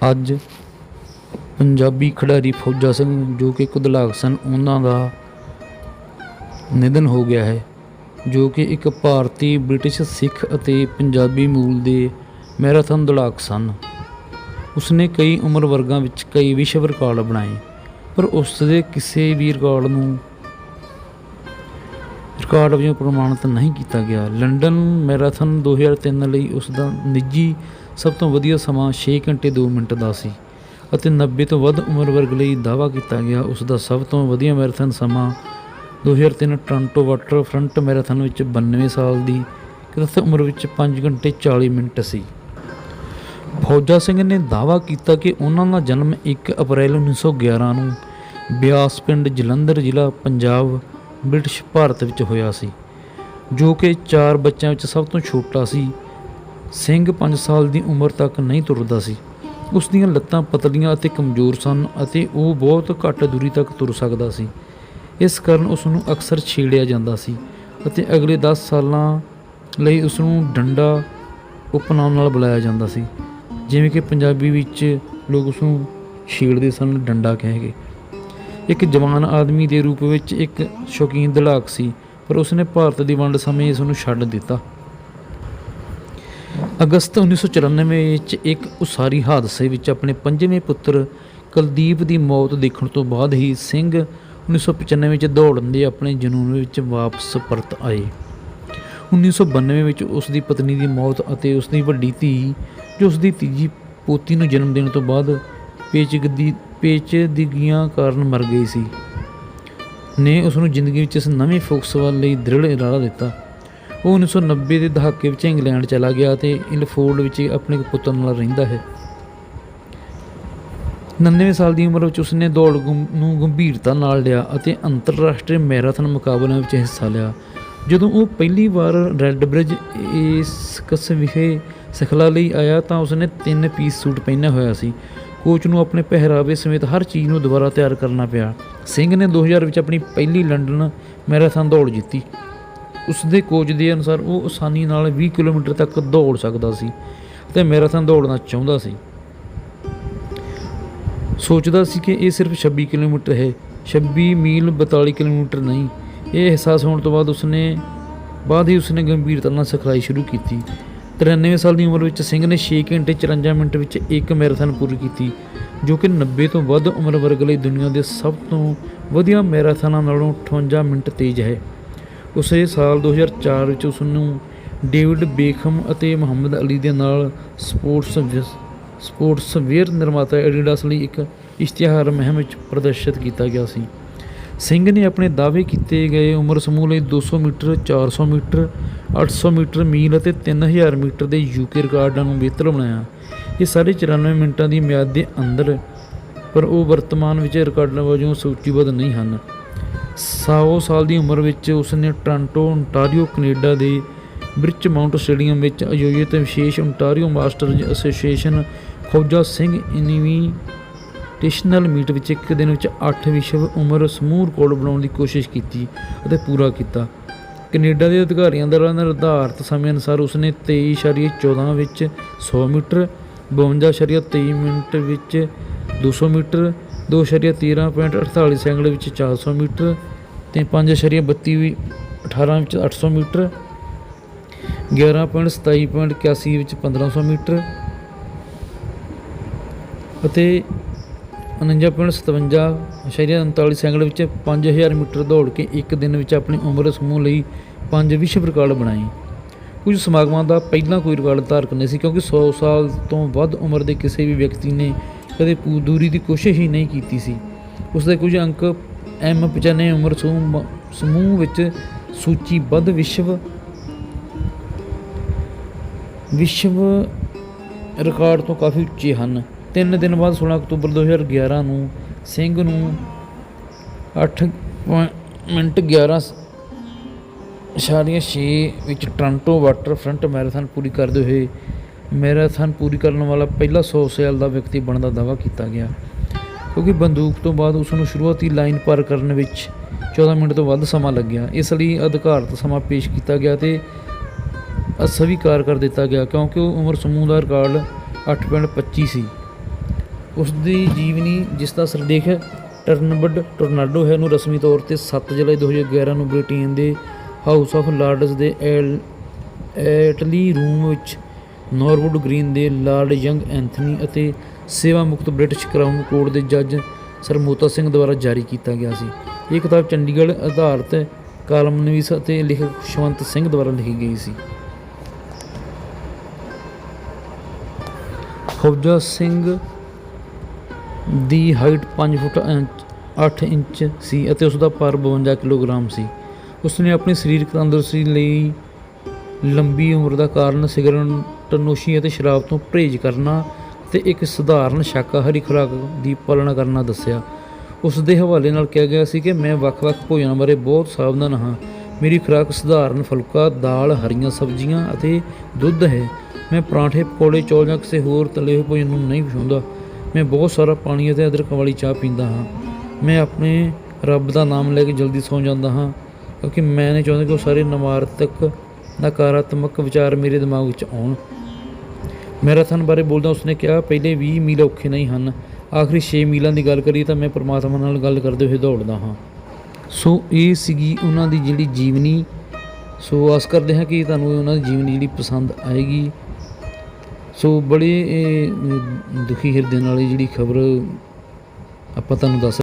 ਅੱਜ ਪੰਜਾਬੀ ਖਿਡਾਰੀ ਫੌਜਾ ਸਿੰਘ ਜੋ ਕਿ ਕੁਦਲਾਕ ਸਨ, ਉਹਨਾਂ ਦਾ ਨਿਧਨ ਹੋ ਗਿਆ ਹੈ, ਜੋ ਕਿ ਇੱਕ ਭਾਰਤੀ ਬ੍ਰਿਟਿਸ਼ ਸਿੱਖ ਅਤੇ ਪੰਜਾਬੀ ਮੂਲ ਦੇ ਮੈਰਾਥਨ ਦੌੜਾਕ ਸਨ। ਉਸਨੇ ਕਈ ਉਮਰ ਵਰਗਾਂ ਵਿੱਚ ਕਈ ਵਿਸ਼ਵ ਰਿਕਾਰਡ ਬਣਾਏ, ਪਰ ਉਸ ਦੇ ਕਿਸੇ ਵੀ ਰਿਕਾਰਡ ਨੂੰ ਰਿਕਾਰਡ ਵਜੋਂ ਪ੍ਰਮਾਣਿਤ ਨਹੀਂ ਕੀਤਾ ਗਿਆ। ਲੰਡਨ ਮੈਰਾਥਨ 2003 ਲਈ ਉਸ ਦਾ ਨਿੱਜੀ ਸਭ ਤੋਂ ਵਧੀਆ ਸਮਾਂ 6 ਘੰਟੇ 2 ਮਿੰਟ ਦਾ ਸੀ ਅਤੇ 90 ਤੋਂ ਵੱਧ ਉਮਰ ਵਰਗ ਲਈ ਦਾਅਵਾ ਕੀਤਾ ਗਿਆ। ਉਸ ਦਾ ਸਭ ਤੋਂ ਵਧੀਆ ਮੈਰਾਥਨ ਸਮਾਂ 2003 ਟੋਰਾਂਟੋ ਵਾਟਰ ਫਰੰਟ ਮੈਰਾਥਨ ਵਿੱਚ 92 ਸਾਲ ਦੀ ਕਿਰਤ ਉਮਰ ਵਿੱਚ 5 ਘੰਟੇ 40 ਮਿੰਟ ਸੀ। ਫੌਜਾ ਸਿੰਘ ਨੇ ਦਾਅਵਾ ਕੀਤਾ ਕਿ ਉਹਨਾਂ ਦਾ ਜਨਮ 1 ਅਪ੍ਰੈਲ 1911 ਨੂੰ ਬਿਆਸ ਪਿੰਡ ਜਲੰਧਰ ਜ਼ਿਲ੍ਹਾ ਪੰਜਾਬ ਬ੍ਰਿਟਿਸ਼ ਭਾਰਤ ਵਿੱਚ ਹੋਇਆ ਸੀ, ਜੋ ਕਿ ਚਾਰ ਬੱਚਿਆਂ ਵਿੱਚ ਸਭ ਤੋਂ ਛੋਟਾ ਸੀ। ਸਿੰਘ 5 ਸਾਲ ਦੀ ਉਮਰ ਤੱਕ ਨਹੀਂ ਤੁਰਦਾ ਸੀ। ਉਸ ਦੀਆਂ ਲੱਤਾਂ ਪਤਲੀਆਂ ਅਤੇ ਕਮਜ਼ੋਰ ਸਨ ਅਤੇ ਉਹ ਬਹੁਤ ਘੱਟ ਦੂਰੀ ਤੱਕ ਤੁਰ ਸਕਦਾ ਸੀ। ਇਸ ਕਾਰਨ ਉਸ ਨੂੰ ਅਕਸਰ ਛੇੜਿਆ ਜਾਂਦਾ ਸੀ ਅਤੇ ਅਗਲੇ 10 ਸਾਲਾਂ ਲਈ ਉਸ ਨੂੰ ਡੰਡਾ ਉਪਨਾਮ ਨਾਲ ਬੁਲਾਇਆ ਜਾਂਦਾ ਸੀ। ਜਿਵੇਂ ਕਿ ਪੰਜਾਬੀ ਵਿੱਚ ਲੋਕ ਉਸ ਨੂੰ ਛੇੜਦੇ ਸਨ, ਡੰਡਾ ਕਹਿ ਕੇ। ਇੱਕ ਜਵਾਨ ਆਦਮੀ ਦੇ ਰੂਪ ਵਿੱਚ ਇੱਕ ਸ਼ੌਕੀਨ ਦੜਾਕ ਸੀ, ਪਰ ਉਸਨੇ ਭਾਰਤ ਦੀ ਵੰਡ ਸਮੇਂ ਇਸ ਨੂੰ ਛੱਡ ਦਿੱਤਾ। ਅਗਸਤ 1994 ਵਿੱਚ ਇੱਕ ਉਸਾਰੀ ਹਾਦਸੇ ਵਿੱਚ ਆਪਣੇ ਪੰਜਵੇਂ ਪੁੱਤਰ ਕੁਲਦੀਪ ਦੀ ਮੌਤ ਦੇਖਣ ਤੋਂ ਬਾਅਦ ਹੀ ਸਿੰਘ 1995 ਵਿੱਚ ਦੌੜਨ ਦੇ ਆਪਣੇ ਜਨੂਨ ਵਿੱਚ ਵਾਪਸ ਪਰਤ ਆਏ। 1992 ਵਿੱਚ ਉਸ ਦੀ ਪਤਨੀ ਦੀ ਮੌਤ ਅਤੇ ਉਸ ਦੀ ਵੱਡੀ ਧੀ, ਜੋ ਉਸ ਦੀ ਤੀਜੀ ਪੋਤੀ ਨੂੰ ਜਨਮ ਦੇਣ ਤੋਂ ਬਾਅਦ ਪੇਚਗਦੀ ਪੇਚਦਗੀਆਂ ਕਾਰਨ ਮਰ ਗਈ ਸੀ। ਨੇ ਉਸ ਨੂੰ ਜ਼ਿੰਦਗੀ ਵਿੱਚ ਇਸ ਨਵੇਂ ਫੋਕਸ ਵੱਲ ਲਈ ਦ੍ਰਿੜ ਇਰਾਦਾ ਦਿੱਤਾ। ਉਹ 1990 ਦੇ ਦਹਾਕੇ ਵਿੱਚ ਇੰਗਲੈਂਡ ਚਲਾ ਗਿਆ ਅਤੇ ਇਲਫੋਰਡ ਵਿੱਚ ਆਪਣੇ ਪੁੱਤਰ ਨਾਲ ਰਹਿੰਦਾ ਹੈ। 99 ਸਾਲ ਦੀ ਉਮਰ ਵਿੱਚ ਉਸਨੇ ਦੌੜ ਗੁੰ- ਨੂੰ ਗੰਭੀਰਤਾ ਨਾਲ ਲਿਆ ਅਤੇ ਅੰਤਰਰਾਸ਼ਟਰੀ ਮੈਰਾਥਨ ਮੁਕਾਬਲਿਆਂ ਵਿੱਚ ਹਿੱਸਾ ਲਿਆ, ਜਦੋਂ ਉਹ ਪਹਿਲੀ ਵਾਰ ਰੈੱਡ ਬ੍ਰਿਜ ਏਸਕਸ ਵਿਖੇ ਸਿਖਲਾ ਲਈ ਆਇਆ ਤਾਂ ਉਸਨੇ ਤਿੰਨ ਪੀਸ ਸੂਟ ਪਹਿਨਿਆ ਹੋਇਆ ਸੀ। ਕੋਚ ਨੂੰ ਆਪਣੇ ਪਹਿਰਾਵੇ ਸਮੇਤ ਹਰ ਚੀਜ਼ ਨੂੰ ਦੁਬਾਰਾ ਤਿਆਰ ਕਰਨਾ ਪਿਆ। ਸਿੰਘ ਨੇ 2000 ਵਿੱਚ ਆਪਣੀ ਪਹਿਲੀ ਲੰਡਨ ਮੈਰਾਥਨ ਦੌੜ ਜਿੱਤੀ। ਉਸ ਦੇ ਕੋਚ ਦੇ ਅਨੁਸਾਰ ਉਹ ਆਸਾਨੀ ਨਾਲ 20 ਕਿਲੋਮੀਟਰ ਤੱਕ ਦੌੜ ਸਕਦਾ ਸੀ ਅਤੇ ਮੈਰਾਥਨ ਦੌੜਨਾ ਚਾਹੁੰਦਾ ਸੀ। ਸੋਚਦਾ ਸੀ ਕਿ ਇਹ ਸਿਰਫ 26 ਕਿਲੋਮੀਟਰ ਹੈ 26 ਮੀਲ 42 ਕਿਲੋਮੀਟਰ ਨਹੀਂ। ਇਹ ਅਹਿਸਾਸ ਹੋਣ ਤੋਂ ਬਾਅਦ ਉਸਨੇ, ਬਾਅਦ ਹੀ ਉਸਨੇ ਗੰਭੀਰਤਾ ਨਾਲ ਸਿਖਲਾਈ ਸ਼ੁਰੂ ਕੀਤੀ। 93 ਸਾਲ ਦੀ ਉਮਰ ਵਿੱਚ ਸਿੰਘ ਨੇ 6 ਘੰਟੇ 54 ਮਿੰਟ ਵਿੱਚ ਇੱਕ ਮੈਰਾਥਨ ਪੂਰੀ ਕੀਤੀ, ਜੋ ਕਿ 90 ਤੋਂ ਵੱਧ ਉਮਰ ਵਰਗ ਲਈ ਦੁਨੀਆ ਦੇ ਸਭ ਤੋਂ ਵਧੀਆ ਮੈਰਾਥਨਾਂ ਨਾਲੋਂ 58 ਮਿੰਟ ਤੇਜ਼ ਹੈ। ਉਸੇ ਸਾਲ 2004 ਵਿੱਚ ਉਸ ਨੂੰ ਡੇਵਿਡ ਬੇਖਮ ਅਤੇ ਮੁਹੰਮਦ ਅਲੀ ਦੇ ਨਾਲ ਸਪੋਰਟਸ ਵਿਸ- ਸਪੋਰਟਸ ਵੇਅਰ ਨਿਰਮਾਤਾ ਐਡੀਡਾਸ ਲਈ ਇੱਕ ਇਸ਼ਤਿਹਾਰ ਮਹਿਮ ਵਿੱਚ ਪ੍ਰਦਰਸ਼ਿਤ ਕੀਤਾ ਗਿਆ ਸੀ। ਸਿੰਘ ਨੇ ਆਪਣੇ ਦਾਅਵੇ ਕੀਤੇ ਗਏ ਉਮਰ ਸਮੂਹ ਲਈ 200 ਮੀਟਰ 400 ਮੀਟਰ 800 ਮੀਟਰ ਮੀਲ ਅਤੇ 3000 ਮੀਟਰ ਦੇ ਯੂਕੇ ਰਿਕਾਰਡਾਂ ਨੂੰ ਬਿਹਤਰ ਬਣਾਇਆ। ਇਹ ਸਾਰੇ 94 ਮਿੰਟਾਂ ਦੀ ਮਿਆਦ ਦੇ ਅੰਦਰ, ਪਰ ਉਹ ਵਰਤਮਾਨ ਵਿੱਚ ਰਿਕਾਰਡਾਂ ਵਜੋਂ ਸੂਚੀਬੱਧ ਨਹੀਂ ਹਨ। ਸੌ ਸਾਲ ਦੀ ਉਮਰ ਵਿੱਚ ਉਸ ਨੇ ਟੋਰਾਂਟੋ ਓਨਟਾਰੀਓ ਕੈਨੇਡਾ ਦੇ ਬ੍ਰਿਚ ਮਾਊਂਟ ਸਟੇਡੀਅਮ ਵਿੱਚ ਆਯੋਜਿਤ ਵਿਸ਼ੇਸ਼ Ontario masters association Khoja Singh invitational meet ਵਿੱਚ ਇੱਕ ਦਿਨ ਵਿੱਚ 8 ਵਿਸ਼ਵ ਉਮਰ ਸਮੂਹ ਰਿਕਾਰਡ ਬਣਾਉਣ ਦੀ ਕੋਸ਼ਿਸ਼ ਕੀਤੀ ਅਤੇ ਪੂਰਾ ਕੀਤਾ। ਕੈਨੇਡਾ ਦੇ ਅਧਿਕਾਰੀਆਂ ਦੁਆਰਾ ਨਿਰਧਾਰਤ ਸਮੇਂ ਅਨੁਸਾਰ ਉਸਨੇ 23.14 ਵਿੱਚ 100 ਮੀਟਰ 52.23 ਮਿੰਟ ਵਿੱਚ 200 ਮੀਟਰ 2.13.48 ਸੈਕਿੰਡ ਵਿੱਚ 400 ਮੀਟਰ ਤੇ 5.32 ਵੀ 18 ਵਿੱਚ 800 ਮੀਟਰ 11.27.81 ਵਿੱਚ 1500 ਮੀਟਰ ਅਤੇ 49.57.39 ਸੈਕਿੰਡ ਵਿੱਚ 5000 ਮੀਟਰ ਦੌੜ ਕੇ ਇੱਕ ਦਿਨ ਵਿੱਚ ਆਪਣੀ ਉਮਰ ਸਮੂਹ ਲਈ ਪੰਜ ਵਿਸ਼ਵ ਰਿਕਾਰਡ ਬਣਾਏ। ਕੁਝ ਸਮਾਗਮਾਂ ਦਾ ਪਹਿਲਾਂ ਕੋਈ ਰਿਕਾਰਡ ਧਾਰਕ ਨਹੀਂ ਸੀ ਕਿਉਂਕਿ 100 ਸਾਲ ਤੋਂ ਵੱਧ ਉਮਰ ਦੇ ਕਿਸੇ ਵੀ ਵਿਅਕਤੀ ਨੇ ਕਦੇ ਦੂਰੀ ਦੀ ਕੋਸ਼ਿਸ਼ ਹੀ ਨਹੀਂ ਕੀਤੀ ਸੀ। ਉਸ ਦੇ ਕੁਝ ਅੰਕ ਐਮ 95 ਉਮਰ ਸਮੂਹ ਸਮੂਹ ਵਿੱਚ ਸੂਚੀਬੱਧ ਵਿਸ਼ਵ ਵਿਸ਼ਵ ਰਿਕਾਰਡ ਤੋਂ ਕਾਫੀ ਉੱਚੇ ਹਨ। ਤਿੰਨ ਦਿਨ ਬਾਅਦ 16 ਅਕਤੂਬਰ 2011 ਨੂੰ ਸਿੰਘ ਨੂੰ 8 ਮਿੰਟ 11 ਇਸ਼ਾਰੀਆ 6 ਵਿੱਚ ਟੋਰਾਂਟੋ ਵਾਟਰ ਫਰੰਟ ਮੈਰਾਥਨ ਪੂਰੀ ਕਰਦੇ ਹੋਏ ਮੈਰਾਥਨ ਪੂਰੀ ਕਰਨ ਵਾਲਾ ਪਹਿਲਾ 100 ਸਾਲ ਦਾ ਵਿਅਕਤੀ ਬਣਨ ਦਾ ਦਾਅਵਾ ਕੀਤਾ ਗਿਆ। ਕਿਉਂਕਿ ਬੰਦੂਕ ਤੋਂ ਬਾਅਦ ਉਸ ਨੂੰ ਸ਼ੁਰੂਆਤੀ ਲਾਈਨ ਪਾਰ ਕਰਨ ਵਿੱਚ 14 ਮਿੰਟ ਤੋਂ ਵੱਧ ਸਮਾਂ ਲੱਗਿਆ। ਇਸ ਲਈ ਅਧਿਕਾਰਤ ਸਮਾਂ ਪੇਸ਼ ਕੀਤਾ ਗਿਆ ਤੇ ਅਸਵੀਕਾਰ ਕਰ ਦਿੱਤਾ ਗਿਆ ਕਿਉਂਕਿ ਉਹ ਉਮਰ ਸਮੂਹ ਦਾ ਰਿਕਾਰਡ 8.25 ਸੀ। ਉਸ ਦੀ ਜੀਵਨੀ, ਜਿਸ ਦਾ ਸਿਰਲੇਖ ਟਰਨਬਡ ਟੋਰਨਾਡੋ ਹੈ ਨੂੰ ਰਸਮੀ ਤੌਰ ਤੇ 7 ਜੁਲਾਈ 2011 ਨੂੰ ਬ੍ਰਿਟੇਨ ਦੇ ਹਾਊਸ ਆਫ ਲਾਰਡਸ ਦੇ ਐਲ, ਐਟਲੀ ਰੂਮ ਵਿੱਚ ਨਾਰਵੁੱਡ ਗ੍ਰੀਨ ਦੇ ਲਾਰਡ ਯੰਗ ਐਂਥਨੀ ਅਤੇ ਸੇਵਾ ਮੁਕਤ ਬ੍ਰਿਟਿਸ਼ ਕਰਾਊਨ ਕੋਰਟ ਦੇ ਜੱਜ ਸਰ ਮੋਤਾ ਸਿੰਘ ਦੁਆਰਾ ਜਾਰੀ ਕੀਤਾ ਗਿਆ ਸੀ। ਇਹ ਕਿਤਾਬ ਚੰਡੀਗੜ੍ਹ ਆਧਾਰਿਤ ਕਾਲਮਨਵੀਸ ਅਤੇ ਲੇਖਕ ਖੁਸ਼ਵੰਤ ਸਿੰਘ ਦੁਆਰਾ ਲਿਖੀ ਗਈ ਸੀ। ਫੌਜਾ ਸਿੰਘ ਦੀ ਹਾਈਟ 5 ਫੁੱਟ 8 ਇੰਚ ਸੀ ਅਤੇ ਉਸ ਦਾ ਭਾਰ 52 ਕਿਲੋਗ੍ਰਾਮ ਸੀ। ਉਸ ਨੇ ਆਪਣੀ ਸਰੀਰਕ ਤੰਦਰੁਸਤੀ ਲਈ ਲੰਬੀ ਉਮਰ ਦਾ ਕਾਰਨ ਸਿਗਰਟ ਨੋਸ਼ੀ ਅਤੇ ਸ਼ਰਾਬ ਤੋਂ ਪਰਹੇਜ਼ ਕਰਨਾ ਤੇ ਇੱਕ ਸਧਾਰਨ ਸ਼ਾਕਾਹਾਰੀ ਖੁਰਾਕ ਦੀ ਪਾਲਣਾ ਕਰਨਾ ਦੱਸਿਆ। ਉਸ ਦੇ ਹਵਾਲੇ ਨਾਲ ਕਿਹਾ ਗਿਆ ਸੀ ਕਿ ਮੈਂ ਵੱਖ-ਵੱਖ ਭੋਜਨਾਂ ਬਾਰੇ ਬਹੁਤ ਸਾਵਧਾਨ ਹਾਂ। ਮੇਰੀ ਖੁਰਾਕ ਸਧਾਰਨ ਫੁਲਕਾ, ਦਾਲ, ਹਰੀਆਂ ਸਬਜ਼ੀਆਂ ਅਤੇ ਦੁੱਧ ਹੈ। ਮੈਂ ਪਰਾਂਠੇ, ਪਕੌੜੇ, ਚੌਲ ਜਾਂ ਕਿਸੇ ਹੋਰ ਤਲੇ ਹੋਏ ਭੋਜਨ ਨੂੰ ਨਹੀਂ ਪਛਾਉਂਦਾ ਮੈਂ ਬਹੁਤ ਸਾਰਾ ਪਾਣੀ ਅਤੇ ਅਦਰਕ ਵਾਲੀ ਚਾਹ ਪੀਂਦਾ ਹਾਂ। ਮੈਂ ਆਪਣੇ ਰੱਬ ਦਾ ਨਾਮ ਲੈ ਕੇ ਜਲਦੀ ਸੌਂ ਜਾਂਦਾ ਹਾਂ, ਕਿਉਂਕਿ ਮੈਂ ਨਹੀਂ ਚਾਹੁੰਦਾ ਕਿ ਉਹ ਸਾਰੇ ਨਮਾਰਤਕ, ਨਕਾਰਾਤਮਕ ਵਿਚਾਰ ਮੇਰੇ ਦਿਮਾਗ ਵਿੱਚ ਆਉਣ। ਮੈਰਾਥਨ ਬਾਰੇ ਬੋਲਦਾ ਉਸਨੇ ਕਿਹਾ, ਪਹਿਲੇ 20 ਮੀਲ ਔਖੇ ਨਹੀਂ ਹਨ। ਆਖਰੀ 6 ਮੀਲਾਂ ਦੀ ਗੱਲ ਕਰੀਏ ਤਾਂ ਮੈਂ ਪ੍ਰਮਾਤਮਾ ਨਾਲ ਗੱਲ ਕਰਦੇ ਹੋਏ ਦੌੜਦਾ ਹਾਂ। ਸੋ ਇਹ ਸੀਗੀ ਉਹਨਾਂ ਦੀ ਜਿਹੜੀ ਜੀਵਨੀ। ਸੋ ਆਸ ਕਰਦੇ ਹਾਂ ਕਿ ਤੁਹਾਨੂੰ ਉਹਨਾਂ ਦੀ ਜੀਵਨੀ ਜਿਹੜੀ ਪਸੰਦ ਆਏਗੀ। ਸੋ ਬੜੇ ਦੁਖੀ ਹਿਰਦੇ ਨਾਲ ਇਹ ਜਿਹੜੀ ਖਬਰ ਆਪਾਂ ਤੁਹਾਨੂੰ ਦੱਸ